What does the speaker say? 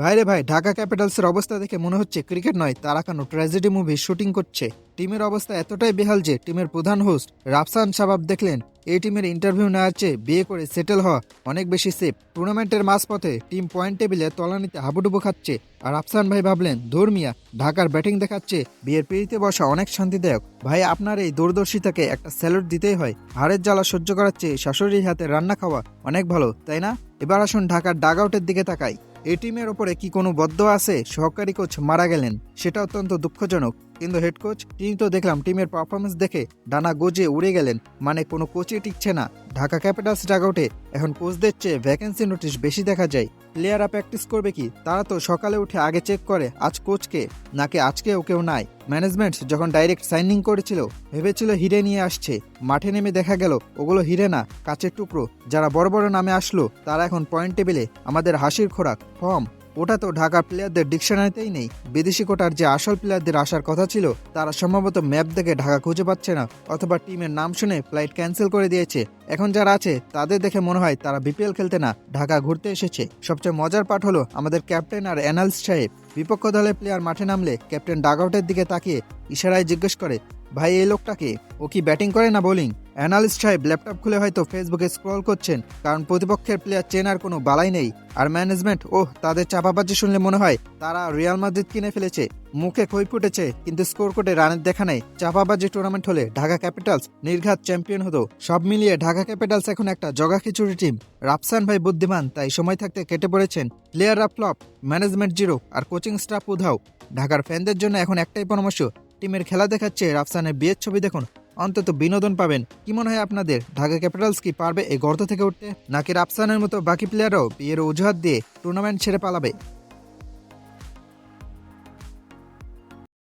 ভাইরে ভাই, ঢাকা ক্যাপিটালসের অবস্থা দেখে মনে হচ্ছে ক্রিকেট নয় তারা কেন ট্র্যাজেডি মুভি শুটিং করছে। টিমের অবস্থা এতটাই বেহাল যে টিমের প্রধান হোস্ট রাফসান সাবাব দেখলেন, এই টিমের ইন্টারভিউ নেওয়ার চেয়ে বিয়ে করে সেটেল হওয়া অনেক বেশি সেফ টুর্নামেন্টের মাঝপথে টিম পয়েন্ট টেবিলে তলানিতে হাবুডুবু খাচ্ছে আর আফসান ভাই ভাবলেন ধর্মিয়া ঢাকার ব্যাটিং দেখাচ্ছে, বিয়ের পিড়িতে বসা অনেক শান্তিদায়ক। ভাই, আপনার এই দূরদর্শিতাকে একটা স্যালুট দিতেই হয়। হাড়ের জ্বালা সহ্য করার চেয়ে শাশুড়ির হাতে রান্না খাওয়া অনেক ভালো, তাই না? এবার আসুন ঢাকার ডাগ আউটের দিকে তাকাই। এই টিমের ওপরে কি কোনো বদ্ধ আছে? সহকারী কোচ মারা গেলেন। সেটা অত্যন্ত দুঃখজনক। কিন্তু হেড কোচ, তিনি তো দেখলাম টিমের পারফরমেন্স দেখে ডানা গজে উড়ে গেলেন। মানে কোনো কোচই টিকছে না। ঢাকা ক্যাপিটালস ডাগআউটে এখন কোচদের চেয়ে ভ্যাকেন্সি নোটিশ বেশি দেখা যায়। প্লেয়াররা প্র্যাকটিস করবে কি? তারা তো সকালে উঠে আগে চেক করে আজ কোচকে, নাকি আজকেও কেউ নাই। ম্যানেজমেন্ট যখন ডাইরেক্ট সাইনিং করেছিল, ভেবেছিল হিরে নিয়ে আসছে। মাঠে নেমে দেখা গেল, ওগুলো হিরে না, কাচের টুকরো। যারা বড় বড় নামে আসলো, তারা এখন পয়েন্ট টেবিলে আমাদের হাসির খোরাক ফর্ম ওটা তো ঢাকার প্লেয়ারদের ডিকশনারিতেই নেই। বিদেশি কোটার যে আসল প্লেয়ারদের আসার কথা ছিল, তারা সম্ভবত ম্যাপ দেখে ঢাকা খুঁজে পাচ্ছে না, অথবা টিমের নাম শুনে ফ্লাইট ক্যান্সেল করে দিয়েছে। এখন যারা আছে, তাদের দেখে মনে হয় তারা বিপিএল খেলতে না, ঢাকা ঘুরতে এসেছে। সবচেয়ে মজার পাঠ হলো আমাদের ক্যাপ্টেন আর অ্যানালস সাহেব। বিপক্ষ দলের প্লেয়ার মাঠে নামলে ক্যাপ্টেন ডাগআউটের দিকে তাকিয়ে ইশারায় জিজ্ঞেস করে, ভাই, এই লোকটাকে? ও কি ব্যাটিং করে না বোলিং অ্যানালিস্ট সাহেব ল্যাপটপ খুলে হয়তো ফেসবুকে স্ক্রল করছেন, কারণ প্রতিপক্ষের প্লেয়ার চেনার কোনো বালাই নেই। আর ম্যানেজমেন্ট ওহ, তাদের চাপাবাজি শুনলে মনে হয় তারা রিয়াল মাদ্রিদ কিনে ফেলেছে। মুখে খই ফুটেছে, কিন্তু স্কোর কোটে রানের দেখা নেই। চাপাবাজি টুর্নামেন্ট হলে ঢাকা ক্যাপিটালস নির্ঘাত চ্যাম্পিয়ন হতো। সব মিলিয়ে ঢাকা ক্যাপিটালস এখন একটা জগা খিচুড়ি টিম রাফসান ভাই বুদ্ধিমান, তাই সময় থাকতে কেটে পড়েছেন। প্লেয়াররা ফ্লপ ম্যানেজমেন্ট জিরো আর কোচিং স্টাফ উধাও। ঢাকার ফ্যানদের জন্য এখন একটাই পরামর্শ টিমের খেলা দেখাচ্ছে রাফসানের বিয়ের ছবি দেখুন। অন্তত বিনোদন পাবেন। কি মনে হয় আপনাদের? ঢাকা ক্যাপিটালস কি পারবে এই গর্ত থেকে উঠতে? নাকি রাফসানের মতো বাকি প্লেয়াররাও বিয়ের অজুহাত দিয়ে টুর্নামেন্ট ছেড়ে পালাবে?